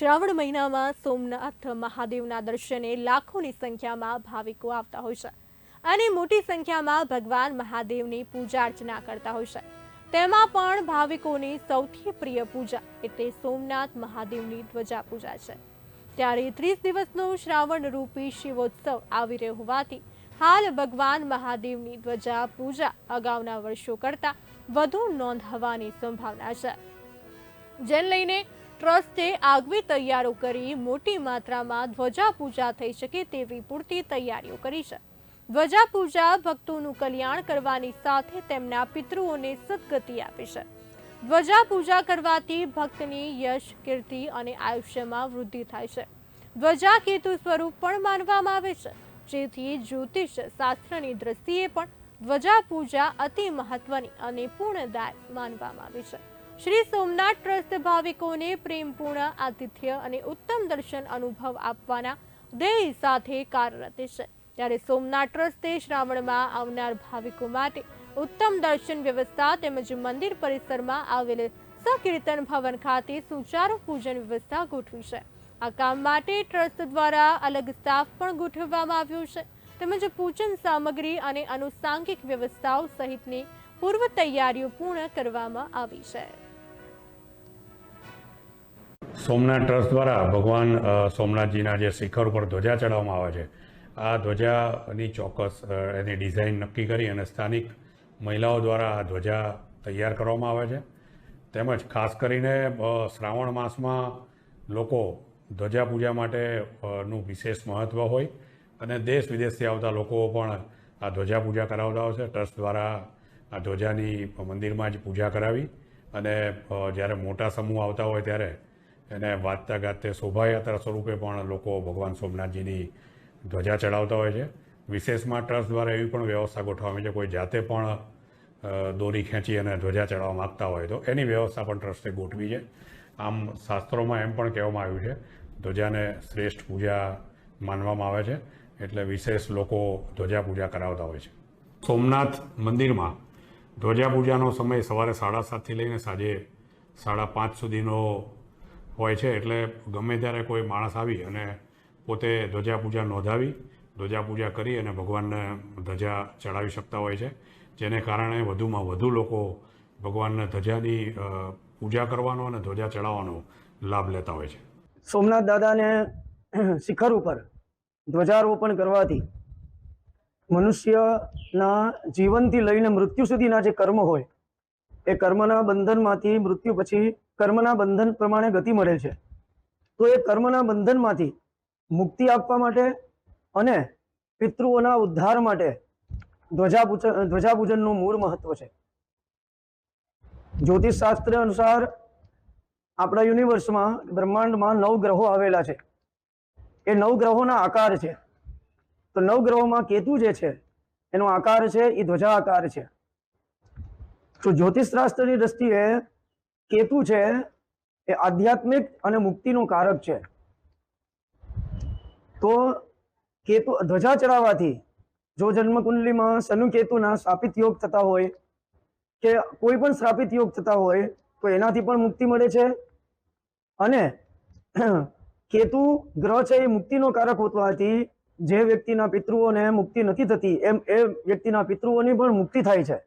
શ્રાવણ મહિનામાં સોમનાથ મહાદેવના દર્શને લાખોની સંખ્યામાં ભાવિકો આવતા હોય છે. અને મોટી સંખ્યામાં ભગવાન મહાદેવની પૂજા અર્ચના કરતા હોય છે. તેમાં પણ ભાવિકોની સૌથી પ્રિય પૂજા એટલે સોમનાથ મહાદેવની ધ્વજા પૂજા છે. ત્યારે ત્રીસ દિવસનો શ્રાવણ રૂપી શિવોત્સવ આવી રહ્યો હોવાથી હાલ ભગવાન મહાદેવની ધ્વજા પૂજા અગાઉના વર્ષો કરતાં વધુ નોંધાવાની સંભાવના છે. જેને લઈને ટ્રસ્ટે આગવી તૈયારો કરી મોટી માત્રામાં ધ્વજા પૂજા થઈ શકે તેવી પૂરતી તૈયારીઓ કરી છે. ધ્વજા પૂજા ભક્તોનું કલ્યાણ કરવાની સાથે તેમના પિતૃઓને સદગતિ આપે છે. ધ્વજા પૂજા કરવાથી ભક્તની યશ, કીર્તિ અને આયુષ્યમાં વૃદ્ધિ થાય છે. ધ્વજા કેતુ સ્વરૂપ પણ માનવામાં આવે છે. જેથી જ્યોતિષ શાસ્ત્રની દ્રષ્ટિએ પણ ધ્વજા પૂજા અતિ મહત્વની અને પૂર્ણદાય માનવામાં આવે છે. શ્રી સોમનાથ ટ્રસ્ટ ભાવિકોને પ્રેમપૂર્ણ આતિથ્ય અને ઉત્તમ દર્શન અનુભવ આપવાના ધ્યેય સાથે કાર્યરત છે. ત્યારે સોમનાથ ટ્રસ્ટે શ્રાવણમાં આવનાર ભાવિકો માટે ઉત્તમ દર્શન વ્યવસ્થા તેમજ મંદિર પરિસરમાં આવેલ સકીર્તન ભવન ખાતે સુચારુ પૂજન વ્યવસ્થા ગોઠવી છે. આ કામ માટે ટ્રસ્ટ દ્વારા અલગ સ્ટાફ પણ ગોઠવવામાં આવ્યો છે. તેમજ પૂજન સામગ્રી અને આનુષાંગિક વ્યવસ્થાઓ સહિતની પૂર્વ તૈયારીઓ પૂર્ણ કરવામાં આવી છે. સોમનાથ ટ્રસ્ટ દ્વારા ભગવાન સોમનાથજીના જે શિખર ઉપર ધ્વજા ચડાવવામાં આવે છે, આ ધ્વજાની ચોક્કસ એની ડિઝાઇન નક્કી કરી અને સ્થાનિક મહિલાઓ દ્વારા આ ધ્વજા તૈયાર કરવામાં આવે છે. તેમજ ખાસ કરીને શ્રાવણ માસમાં લોકો ધ્વજા પૂજા માટે નું વિશેષ મહત્ત્વ હોય અને દેશ વિદેશથી આવતા લોકો પણ આ ધ્વજા પૂજા કરાવતા હોય છે. ટ્રસ્ટ દ્વારા આ ધ્વજાની મંદિરમાં જ પૂજા કરાવી અને જ્યારે મોટા સમૂહ આવતા હોય ત્યારે એને વાંચતા ગાતે શોભાયાત્રા સ્વરૂપે પણ લોકો ભગવાન સોમનાથજીની ધ્વજા ચડાવતા હોય છે. વિશેષમાં ટ્રસ્ટ દ્વારા એવી પણ વ્યવસ્થા ગોઠવવામાં છે. કોઈ જાતે પણ દોરી ખેંચી અને ધ્વજા ચડાવવા માગતા હોય તો એની વ્યવસ્થા પણ ટ્રસ્ટે ગોઠવી છે. આમ શાસ્ત્રોમાં એમ પણ કહેવામાં આવ્યું છે, ધ્વજાને શ્રેષ્ઠ પૂજા માનવામાં આવે છે, એટલે વિશેષ લોકો ધ્વજા પૂજા કરાવતા હોય છે. સોમનાથ મંદિરમાં ધ્વજા પૂજાનો સમય સવારે સાડા સાતથી લઈને સાંજે સાડા પાંચ સુધીનો હોય છે એટલે ગમે ત્યારે કોઈ માણસ આવી અને પોતે ધ્વજા પૂજા નોંધાવી, ધ્વજા પૂજા કરી અને ભગવાનને ધજા ચડાવી શકતા હોય છે. જેને કારણે વધુમાં વધુ લોકો ભગવાનને ધજાની પૂજા કરવાનો અને ધ્વજા ચડાવવાનો લાભ લેતા હોય છે. સોમનાથ દાદાને શિખર ઉપર ધ્વજારોપણ કરવાથી મનુષ્યના જીવનથી લઈને મૃત્યુ સુધીના જે કર્મ હોય, એ કર્મના બંધનમાંથી મૃત્યુ પછી કર્મના બંધન પ્રમાણે ગતિ મળે છે. તો એ કર્મના બંધનમાંથી મુક્તિ આપવા માટે અને પિતૃઓના ઉદ્ધાર માટે ધ્વજાપૂજન ધ્વજાપૂજનનું મૂળ મહત્વ છે. જ્યોતિષ શાસ્ત્ર અનુસાર આપણા યુનિવર્સમાં બ્રહ્માંડમાં નવ ગ્રહો આવેલા છે. એ નવ ગ્રહોના આકાર છે. તો નવ ગ્રહોમાં કેતુ જે છે, એનો આકાર છે એ ધ્વજા આકાર છે. તો જ્યોતિષ શાસ્ત્રની દ્રષ્ટિએ કેતુ છે એ આધ્યાત્મિક અને મુક્તિનું કારક છે. તો કેતુ ધ્વજા ચડાવવાથી જો જન્મકુંડલીમાં શનુ કેતુના સ્થાપિત યોગ થતા હોય કે કોઈ પણ સ્થાપિત યોગ થતા હોય તો એનાથી પણ મુક્તિ મળે છે. અને કેતુ ગ્રહ છે એ મુક્તિનો કારક હોવાથી જે વ્યક્તિના પિતૃઓને મુક્તિ નથી થતી એમ એ વ્યક્તિના પિતૃઓની પણ મુક્તિ થાય છે.